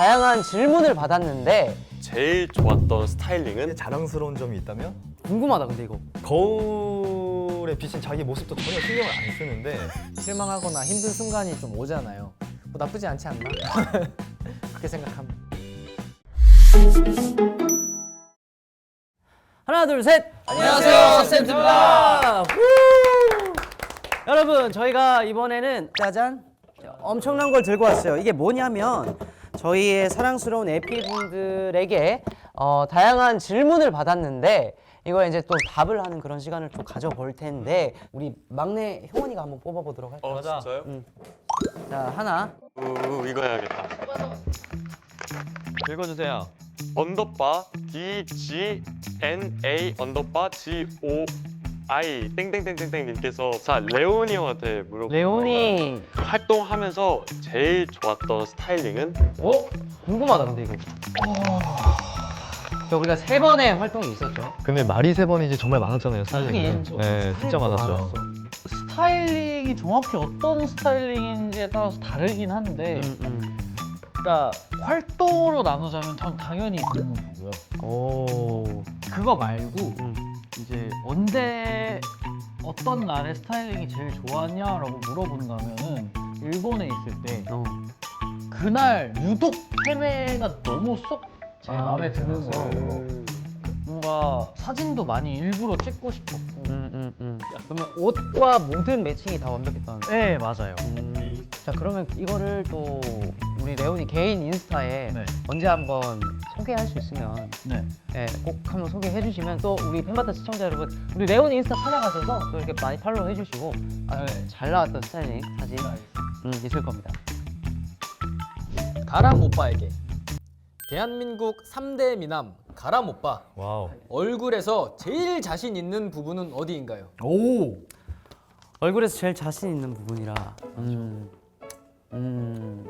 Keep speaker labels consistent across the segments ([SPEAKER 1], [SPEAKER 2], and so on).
[SPEAKER 1] 다양한 질문을 받았는데
[SPEAKER 2] 제일 좋았던 스타일링은
[SPEAKER 3] 자랑스러운 점이 있다면
[SPEAKER 1] 궁금하다 근데 이거
[SPEAKER 3] 거울에 비친 자기 모습도 전혀 신경을 안 쓰는데
[SPEAKER 4] 실망하거나 힘든 순간이 좀 오잖아요. 뭐 나쁘지 않지 않나? 그렇게 생각합니다.
[SPEAKER 1] 하나 둘 셋.
[SPEAKER 4] 안녕하세요, 쌤입니다.
[SPEAKER 1] 여러분 저희가 이번에는 짜잔 엄청난 걸 들고 왔어요. 이게 뭐냐면 저희의 사랑스러운 에피분들에게 어, 다양한 질문을 받았는데 이거 이제 또 답을 하는 그런 시간을 좀 가져볼 텐데 우리 막내 형원이가 한번 뽑아보도록 할까요?
[SPEAKER 2] 어 진짜요?
[SPEAKER 1] 자 하나
[SPEAKER 2] 우 이거 해야겠다.
[SPEAKER 3] 읽어주세요.
[SPEAKER 2] 언더바 D G N A 언더바 G O I 땡땡땡땡땡 님께서 자 레오니 형한테 물어보.
[SPEAKER 1] 레온이
[SPEAKER 2] 활동하면서 제일 좋았던 스타일링은
[SPEAKER 1] 어? 궁금하다 근데 이거 저 우리가 세 번의 활동이 있었죠
[SPEAKER 3] 근데 말이 세 번이지 정말 많았잖아요. 사진이. 네, 진짜 많았죠.
[SPEAKER 5] 스타일링이 정확히 어떤 스타일링인지에 따라서 다르긴 한데
[SPEAKER 1] 음, 음.
[SPEAKER 5] 그러니까 활동으로 나누자면 전 당연히 근무고요
[SPEAKER 1] 오
[SPEAKER 5] 그거 말고
[SPEAKER 1] 음.
[SPEAKER 5] 이제 언제 어떤 날에 스타일링이 제일 좋았냐라고 물어본다면은 일본에 있을 때
[SPEAKER 1] 어.
[SPEAKER 5] 그날 유독 해외가 너무 쏙 제
[SPEAKER 1] 아,
[SPEAKER 5] 마음에 드는? 거예요 뭔가 사진도 많이 일부러 찍고 싶었고
[SPEAKER 1] 음, 음, 음. 그러면 옷과 모든 매칭이 다 완벽했다는
[SPEAKER 5] 네 맞아요
[SPEAKER 1] 음. 자 그러면 이거를 또 우리 레온이 개인 인스타에
[SPEAKER 5] 네.
[SPEAKER 1] 언제 한번 소개할 수 있으면
[SPEAKER 5] 네.
[SPEAKER 1] 예, 꼭 한번 소개해 주시면 또 우리 팬바타 시청자 여러분 우리 레온 인스타 찾아가셔서 또 이렇게 많이 팔로우 해주시고 아,
[SPEAKER 5] 네.
[SPEAKER 1] 잘 나왔던 스타일링 사진 음, 있을 겁니다
[SPEAKER 4] 가람 오빠에게 대한민국 3대 미남 가람 오빠
[SPEAKER 3] 와우.
[SPEAKER 4] 얼굴에서 제일 자신 있는 부분은 어디인가요?
[SPEAKER 5] 오
[SPEAKER 1] 얼굴에서 제일 자신 있는 부분이라 음, 음,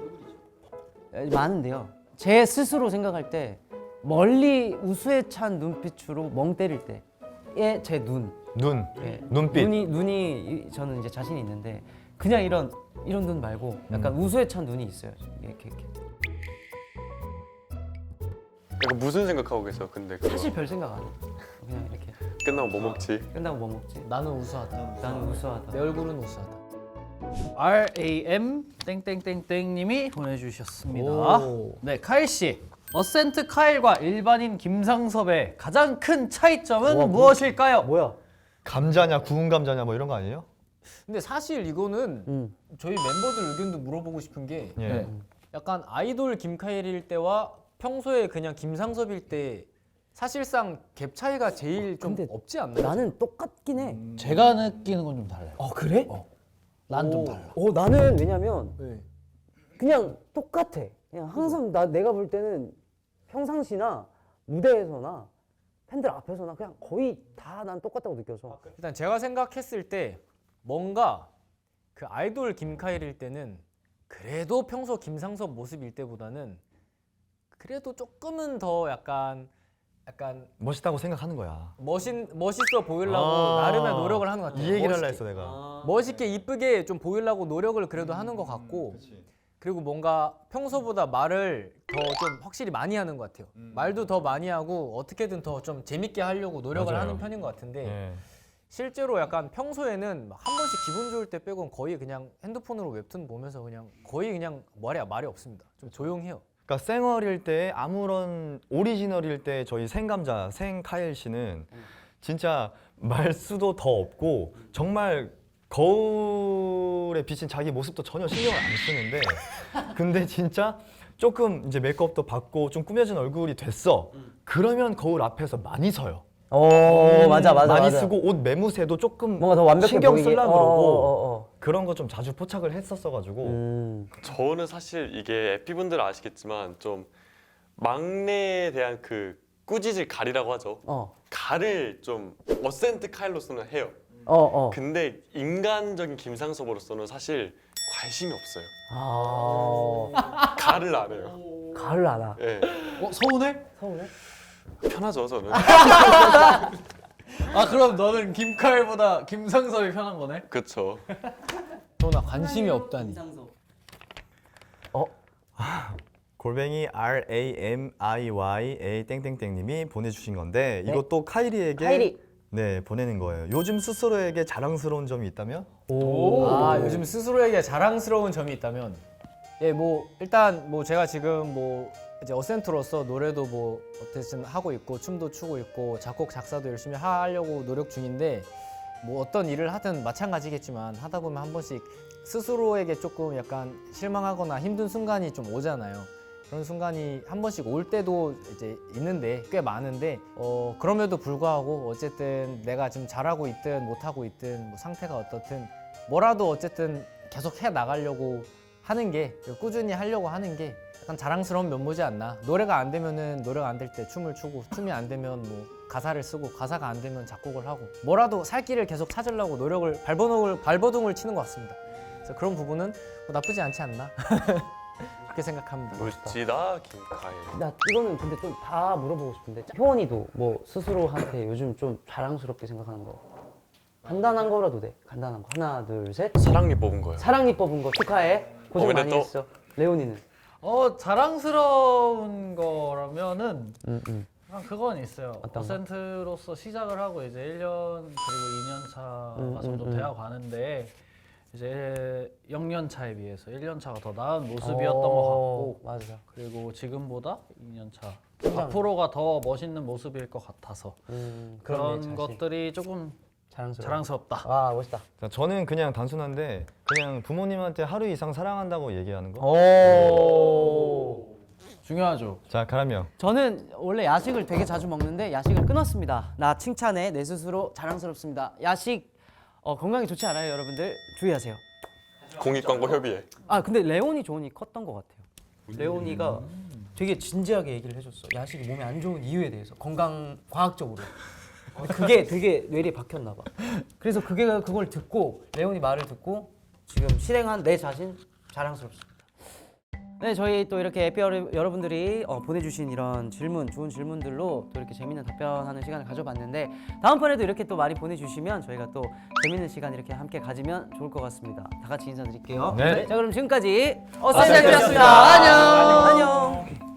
[SPEAKER 1] 에, 많은데요. 제 스스로 생각할 때 멀리 우수에 찬 눈빛으로 멍 때릴 때의 제 눈,
[SPEAKER 3] 눈,
[SPEAKER 1] 예,
[SPEAKER 3] 눈빛.
[SPEAKER 1] 눈이 눈이 이- 저는 이제 자신이 있는데 그냥 이런 이런 눈 말고 약간 우수에 찬 눈이 있어요. 이렇게, 이렇게.
[SPEAKER 2] 이거 무슨 생각하고 계세요? 근데 그거
[SPEAKER 1] 사실 별 생각 안 해. 그냥 이렇게
[SPEAKER 2] 끝나고 뭐 먹지?
[SPEAKER 1] 끝나고 뭐 먹지?
[SPEAKER 4] 나는 우수하다.
[SPEAKER 1] 나는 우수하다.
[SPEAKER 4] 내 얼굴은 우수하다.
[SPEAKER 5] R A M 땡땡땡땡 님이 보내주셨습니다.
[SPEAKER 4] 오.
[SPEAKER 5] 네, 카일 씨. 어센트 카일과 일반인 김상섭의 가장 큰 차이점은
[SPEAKER 1] 우와,
[SPEAKER 5] 무엇일까요?
[SPEAKER 1] 뭐야?
[SPEAKER 3] 감자냐 구운 감자냐 뭐 이런 거 아니에요?
[SPEAKER 4] 근데 사실 이거는
[SPEAKER 1] 음.
[SPEAKER 4] 저희 멤버들 의견도 물어보고 싶은 게
[SPEAKER 3] 예.
[SPEAKER 4] 네. 약간 아이돌 김카일일 때와 평소에 그냥 김상섭일 때 사실상 갭 차이가 제일 좀
[SPEAKER 1] 근데
[SPEAKER 4] 없지 않나요?
[SPEAKER 1] 나는 똑같긴 해.
[SPEAKER 5] 제가 느끼는 건 좀 달라요.
[SPEAKER 1] 어 그래?
[SPEAKER 5] 난좀
[SPEAKER 4] 오.
[SPEAKER 5] 달라.
[SPEAKER 1] 어 나는 왜냐면
[SPEAKER 4] 네.
[SPEAKER 1] 그냥 똑같아. 그냥 항상 나 내가 볼 때는 평상시나 무대에서나 팬들 앞에서나 그냥 거의 다 난 똑같다고 느껴서.
[SPEAKER 4] 일단 제가 생각했을 때 뭔가 그 아이돌 김카일일 때는 그래도 평소 김상섭 모습일 때보다는 그래도 조금은 더 약간 약간
[SPEAKER 3] 멋있다고 생각하는 거야.
[SPEAKER 4] 멋있 멋있어 보이려고
[SPEAKER 3] 아,
[SPEAKER 4] 나름의 노력을 하는 것 같아요.
[SPEAKER 3] 이 얘기를 하려
[SPEAKER 4] 멋있게.
[SPEAKER 3] 했어 내가.
[SPEAKER 4] 멋있게 이쁘게 좀 보이려고 노력을 그래도 하는 것 같고 그 리고 뭔가 평소보다 말을 더 좀 확실히 많이 하는 것 같아요. 말도 더 많이 하고 어떻게든 더 좀 재밌게 하려고 노력을
[SPEAKER 3] 맞아요.
[SPEAKER 4] 하는 편인 것 같은데
[SPEAKER 3] 예.
[SPEAKER 4] 실제로 약간 평소에는 막한 번씩 기분 좋을 때 빼곤 거의 그냥 핸드폰으로 웹툰 보면서 그냥 거의 그냥 말이 말이 없습니다. 좀 조용해요.
[SPEAKER 3] 그러니까 생얼일 때 아무런 오리지널일 때 저희 생감자 생카일 씨는 진짜 말수도 더 없고 정말 거울에 비친 자기 모습도 전혀 신경을 안 쓰는데 근데 진짜 조금 이제 메이크업도 받고 좀 꾸며진 얼굴이 됐어 그러면 거울 앞에서 많이 서요
[SPEAKER 1] 오 맞아 맞아
[SPEAKER 3] 많이
[SPEAKER 1] 맞아.
[SPEAKER 3] 쓰고 옷 매무새도 조금
[SPEAKER 1] 뭔가 더 완벽해
[SPEAKER 3] 신경
[SPEAKER 1] 보이게.
[SPEAKER 3] 쓰려고
[SPEAKER 1] 어,
[SPEAKER 3] 그러고
[SPEAKER 1] 어, 어,
[SPEAKER 3] 그런 거 좀 자주 포착을 했었어가지고
[SPEAKER 1] 어. 음.
[SPEAKER 2] 저는 사실 이게 에피분들 아시겠지만 좀 막내에 대한 그 꾸짖을 가리라고 하죠.
[SPEAKER 1] 어.
[SPEAKER 2] 가를 좀 어센트 카일로서는 해요.
[SPEAKER 1] 어 어.
[SPEAKER 2] 근데 인간적인 김상섭으로서는 사실 관심이 없어요.
[SPEAKER 1] 아.
[SPEAKER 2] 가를 안 해요.
[SPEAKER 1] 가을 알아.
[SPEAKER 2] 예.
[SPEAKER 5] 어, 서운해?
[SPEAKER 1] 서울에?
[SPEAKER 2] 편하죠 저는.
[SPEAKER 5] 아, 그럼 너는 김카일보다 김상섭이 편한 거네?
[SPEAKER 2] 그렇죠.
[SPEAKER 4] 너나 관심이 없다니.
[SPEAKER 1] 어?
[SPEAKER 3] 골뱅이 R A M I Y A 땡땡땡 님이 보내주신 건데
[SPEAKER 1] 네.
[SPEAKER 3] 이것도 카이리에게
[SPEAKER 1] 카이리.
[SPEAKER 3] 네 보내는 거예요. 요즘 스스로에게 자랑스러운 점이 있다면?
[SPEAKER 4] 아 요즘 스스로에게 자랑스러운 점이 있다면 예 뭐 일단 뭐 제가 지금 뭐 이제 어센트로서 노래도 뭐 어쨌든 하고 있고 춤도 추고 있고 작곡 작사도 열심히 하려고 노력 중인데 뭐 어떤 일을 하든 마찬가지겠지만 하다 보면 한 번씩 스스로에게 조금 약간 실망하거나 힘든 순간이 좀 오잖아요. 그런 순간이 한 번씩 올 때도 이제 있는데 꽤 많은데 어 그럼에도 불구하고 어쨌든 내가 지금 잘하고 있든 못하고 있든 뭐 상태가 어떻든 뭐라도 어쨌든 계속 해 나가려고 하는 게 꾸준히 하려고 하는 게 약간 자랑스러운 면모지 않나. 노래가 안 되면은 노래가 안 될 때 춤을 추고 춤이 안 되면 뭐 가사를 쓰고 가사가 안 되면 작곡을 하고 뭐라도 살 길을 계속 찾으려고 노력을 발버둥을 발버둥을 치는 것 같습니다. 그래서 그런 부분은 뭐 나쁘지 않지 않나 그렇게 생각합니다
[SPEAKER 2] 멋지다 김카일.
[SPEAKER 1] 나 이거는 근데 좀 다 물어보고 싶은데 효원이도 뭐 스스로한테 요즘 좀 자랑스럽게 생각하는 거 간단한 거라도 돼 간단한 거 하나 둘셋
[SPEAKER 2] 사랑니 뽑은 거예요.
[SPEAKER 1] 사랑니 뽑은 거 축하해 고생
[SPEAKER 2] 어, 근데
[SPEAKER 1] 많이
[SPEAKER 2] 또-
[SPEAKER 1] 했어 레오니는
[SPEAKER 5] 어 자랑스러운 거라면은
[SPEAKER 1] 음, 음.
[SPEAKER 5] 그냥 그건 있어요.
[SPEAKER 1] 어떤 거?
[SPEAKER 5] 어센트로서 시작을 하고 이제 1년 그리고 2년 차가
[SPEAKER 1] 음, 음, 음.
[SPEAKER 5] 되어 가는데 이제 0년 차에 비해서 1년 차가 더 나은 모습이었던 것
[SPEAKER 1] 어,
[SPEAKER 5] 같고
[SPEAKER 1] 맞아
[SPEAKER 5] 그리고 지금보다 2년 차
[SPEAKER 1] 성장.
[SPEAKER 5] 앞으로가 더 멋있는 모습일 것 같아서
[SPEAKER 1] 음,
[SPEAKER 5] 그런
[SPEAKER 1] 자신.
[SPEAKER 5] 것들이 조금
[SPEAKER 1] 자랑스러워
[SPEAKER 5] 자랑스럽다.
[SPEAKER 1] 와 멋있다
[SPEAKER 3] 자, 저는 그냥 단순한데 그냥 부모님한테 하루 이상 사랑한다고 얘기하는 거.
[SPEAKER 1] 오
[SPEAKER 5] 중요하죠.
[SPEAKER 3] 자 가람이 형.
[SPEAKER 1] 저는 원래 야식을 되게 자주 먹는데 야식을 끊었습니다. 나 칭찬해 내 스스로 자랑스럽습니다. 야식 어, 건강에 좋지 않아요, 여러분들 주의하세요.
[SPEAKER 2] 공익 광고 협의회.
[SPEAKER 1] 아 근데 레온이 조언이 컸던 것 같아요. 레온이가 되게 진지하게 얘기를 해줬어. 야식이 몸에 안 좋은 이유에 대해서 건강 과학적으로. 근데 그게 되게 뇌리에 박혔나 봐. 그래서 그게 그걸 듣고 레온이 말을 듣고 지금 실행한 내 자신 자랑스럽습니다. 네, 저희 또 이렇게 에피 여러- 여러분들이 어, 보내주신 이런 질문, 좋은 질문들로 또 이렇게 재밌는 답변하는 시간을 가져봤는데 다음번에도 이렇게 또 많이 보내주시면 저희가 또 재밌는 시간 이렇게 함께 가지면 좋을 것 같습니다. 다 같이 인사드릴게요.
[SPEAKER 3] 네.
[SPEAKER 1] 자, 그럼 지금까지 어센트였습니다. 안녕. 안녕.